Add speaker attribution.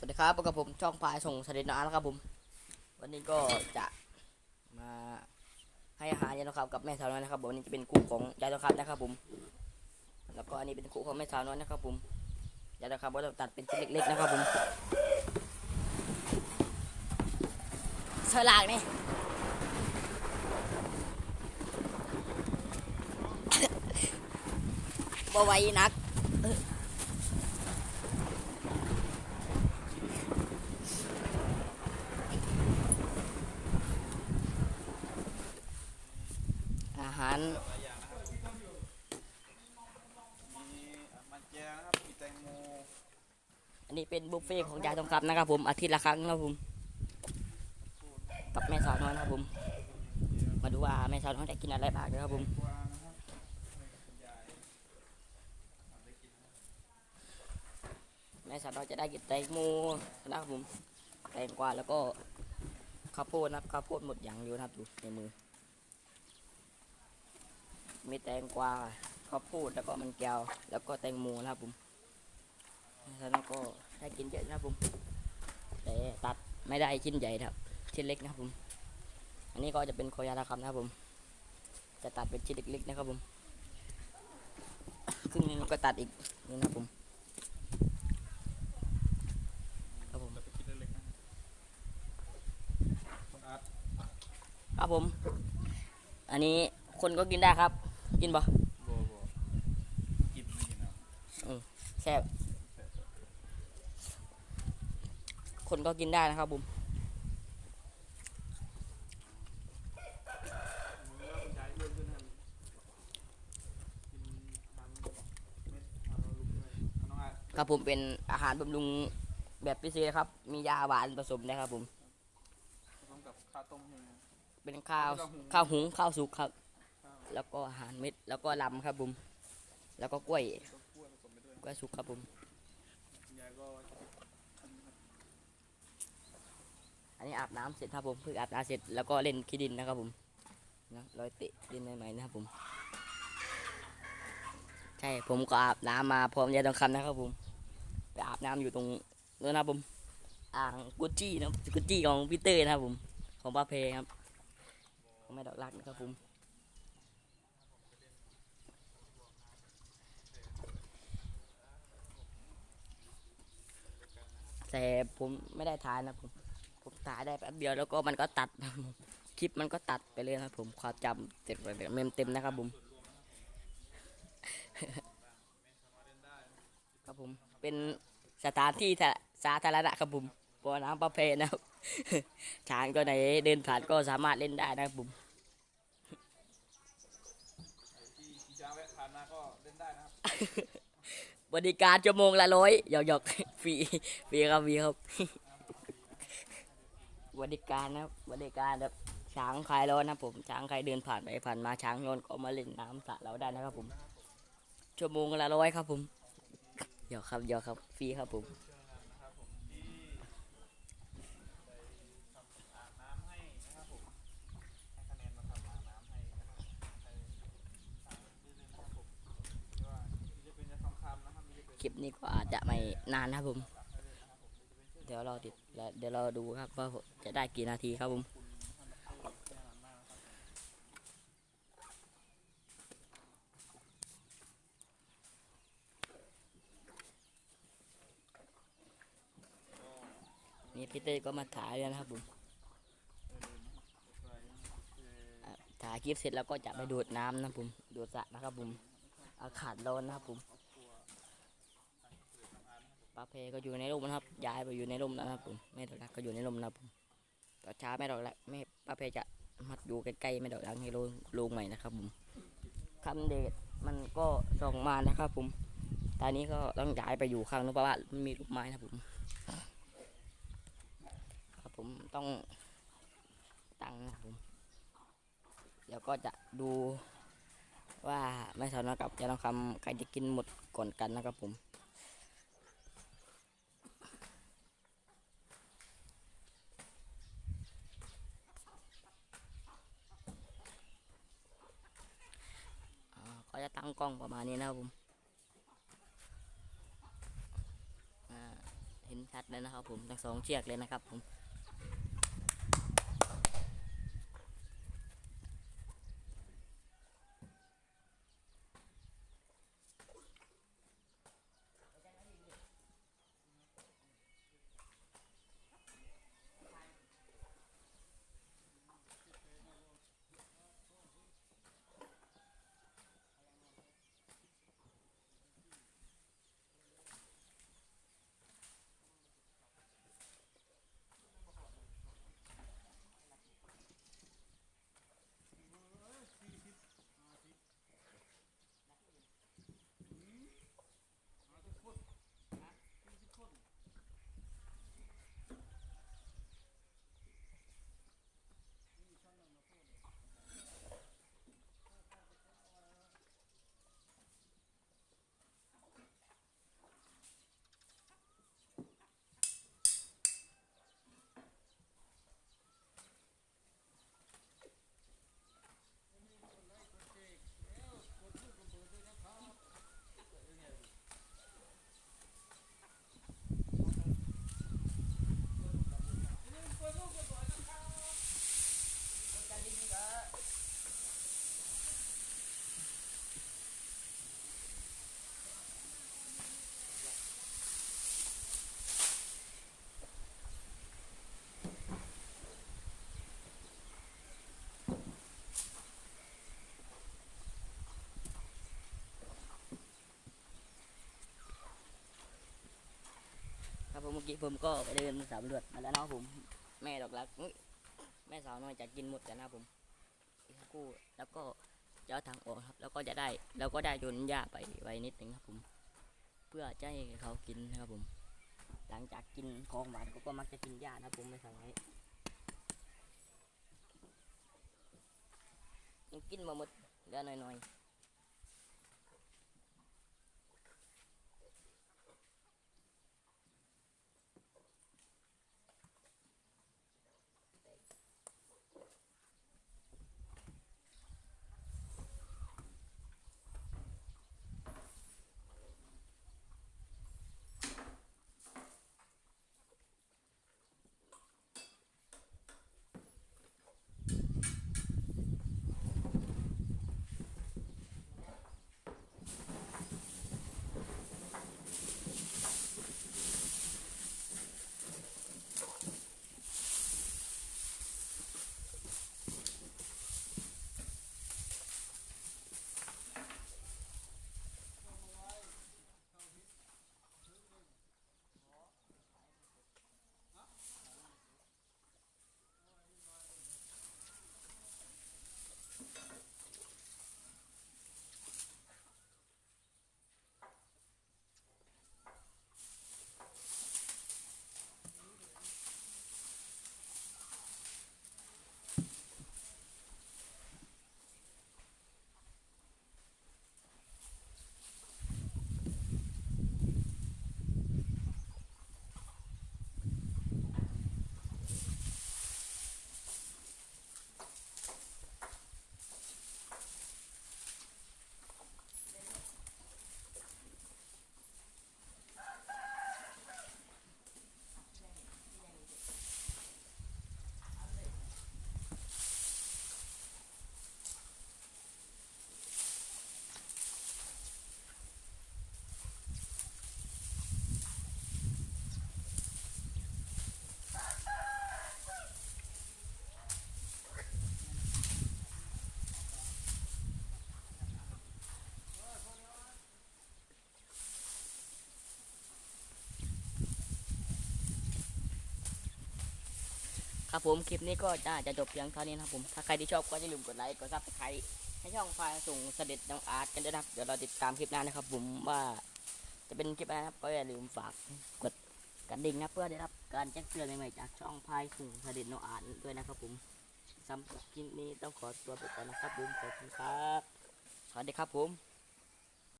Speaker 1: สวัสดีครับพบกับผมช่องพายส่งสเสด็จน้าแล้วครับผม วันนี้ก็จะมาให้อาหารยายทองคำกับแม่สาวน้อยนะครับผมวันนี้จะเป็นคู่ของยายทองคำนะครับผม แล้วก็อันนี้เป็นคู่ของแม่สาวน้อยนะครับผมยายทองคำก็จะตัดเป็นชิ้นเล็กๆนะครับผมเสลากนี่บ่ไหวนัก อาหาร
Speaker 2: มีมันแจนะครับมีแตงโม
Speaker 1: อันนี้เป็นบุฟเฟ่ต์ของยายทองคำนะครับผมอาทิตย์ละครั้งนะครับผมกับแม่สาวน้อยนะครับผม มาดูว่าแม่สาวน้อยได้กินอะไรบ้างนะครับผมแม่สาวน้อยจะได้กินแตงโมนะครับผมแตงกวาแล้วก็ข้าวโพดนะครับข้าวโพดหมดอย่างอยู่นะครับดูในมือ มีแตงกวาข้าวโพดแล้วก็มันแก้ว แล้วก็แตงโมนะครับผมแม่สาวก็ได้กินเยอะนะครับผมแต่ตัดไม่ได้ชิ้นใหญ่ครับ ชิ้นเล็กนะครับผม อันนี้ก็จะเป็นโคยาทาคำนะครับผม จะตัดเป็นชิ้นเล็กๆนะครับผมครึ่งนึงก็ตัดอีกนี่นะครับผมครับผม
Speaker 2: ครับ
Speaker 1: ผม อันนี้คนก็กินได้ครับ กินปะ
Speaker 2: โบโบกินไม่กินเอา
Speaker 1: แซ่บคนก็กินได้นะครับผม
Speaker 2: มือว่าคุณยายอ้วนขึ้นนะครับกินทำเม็ดทำลูกด้วยเอาน้องอาร์ต
Speaker 1: ครับผมเป็นอาหารบำรุงแบบพิเศษนะครับ มียาหวานผสมนะครับผม
Speaker 2: พร้อมกับข้าวต้มใช่ไหมครับ
Speaker 1: เป็นข้าว
Speaker 2: ข้าวหุง
Speaker 1: ข้าวหุงข้าวสุกครับ
Speaker 2: ข้าว
Speaker 1: แล้วก็อาหารเม็ด แล้วก็ลำครับผมแล้วก็กล้วย
Speaker 2: กล้วยผสมไปด้วย
Speaker 1: กล้วยสุกครับผม
Speaker 2: คุณยายก็
Speaker 1: อันนี้อาบน้ำเสร็จครับผมเพิ่งอาบน้ำเสร็จแล้วก็เล่นขี้ดินนะครับผมนะรอยเตะดินใหม่ๆนะครับผม ใช่ผมก็อาบน้ำมาพร้อมยายทองคำนะครับผมไปอาบน้ำอยู่ตรงนู้นนะครับผมอ่างกุชจี้นะกุชจี้ของพีเตอร์นะครับผม ของป้าเพครับของแม่ดอกรักนะครับผม แต่ผมไม่ได้ถ่ายนะผมผมถ่ายได้แป๊บเดียวแล้วก็มันก็ตัดนะครับผมคลิปมันก็ตัดไปเลยนะครับผมความจำเต็มไปเมมเต็มนะครับผมครับผมเป็นสถานที่สาธารณะครับผมบ่อน้ำประเพนะครับช้างก็ไหนเดินผ่านก็สามารถเล่นได้นะครับผม
Speaker 2: ที่ที่ช้างแวะผ่านมาก็เล่นได้นะครับ
Speaker 1: บริการชั่วโมงละร้อยหยอกหยอกฟรีฟรีครับฟรีครับบริการนะครับบริการแบบช้างคลายร้อนนะผมช้างใครเดินผ่านไปผ่านมาช้างโยนก็มาเล่นน้ำสระเราได้นะครับผมชั่วโมงละร้อยครับผมหยอกครับหยอกครับฟรีครับผม
Speaker 2: นะครับผมที่ได้ทำอาบน้ำให้นะครับผมให้คะแนนมาทำอาบน้ำให้นะครับใครสั่งได้เลยนะครับผมที่ว่าที่จะเป็นยาทองคำนะ ค
Speaker 1: ลิปนี้ก็อาจจะไม่นานนะครับผม
Speaker 2: เดี๋
Speaker 1: ยวเราติดแล้วเดี๋ยวเราดูครับว่าจะได้กี่นาทีครับผม
Speaker 2: นี่
Speaker 1: พี่เต้ก็มาถ่ายแล้วนะครับผมถ่ายคลิปเสร็จแล้วก็จะไปดูดน้ำนะครับผมดูดสระนะครับผมอากาศร้อนนะครับผม ป้าเพก็อยู่ในร่มนะครับย้ายไปอยู่ในร่มแล้วนะครับผมแม่ดอกรักก็อยู่ในร่มนะครับผมตอนเช้าแม่ดอกรักแม่ป้าเพจะมัดอยู่ใกล้ๆแม่ดอกรักให้ลงลงใหม่นะครับผมคำเดชมันก็ส่องมานะครับผมตอนนี้ก็ต้องย้ายไปอยู่ข้างนู้นเพราะว่ามันมีลูกไม้นะครับผมครับผมต้องตั้งนะครับผมเดี๋ยวก็จะดูว่าแม่สาวน้อยกับยายทองคำใครจะกินหมดก่อนกันนะครับผม อ่าก็จะตั้ งกล้องประมาณนี้นะครับผมเห็นชัดเลยนะครับผมทั้งสองเชือกเลยนะครับผม ครับผ มื่อกี้ผมก็ไปเดินสำรวจมาแล้วนะผม แม่ดอกรักแม่สาวน้อยจะกินหมดแล้วนะผมกสักครู่แล้วก็จะเอาทางออกครับ แล้วก็จะได้แล้วก็ได้โยนหญ้าไปไว้นิดนึงครับผม เพื่อจะให้เขากินนะครับผม หลังจากกินของหวานเขาก็มักจะกินหญ้านะครับผมแม่สาวน้อยยังกินมาหมดเหลือหน่อยๆ ครับผมคลิปนี้ก็จะจะจบเพียงเท่านี้นะครับผมถ้าใครที่ชอบก็อย่าลืมกดไลค์กดซับสไครต์ให้ช่องพาส่งเสด็จน้องอาร์ตกันด้วยนะเดี๋ยวเราติดตามคลิปหน้านะครับ ผมว่าจะเป็นคลิปอะไรนะครับก็อย่าลืมฝากกดกระดิ่งนะเพื่อได้รับการแจ้งเตือนใหม่ๆจากช่องพายส่งเสด็จน้องอาร์ตด้วยนะครับผมสำหรับคลิปนี้ต้องขอตัวไปก่อนนะครับผมขอบคุณครับสวัสดีครับผม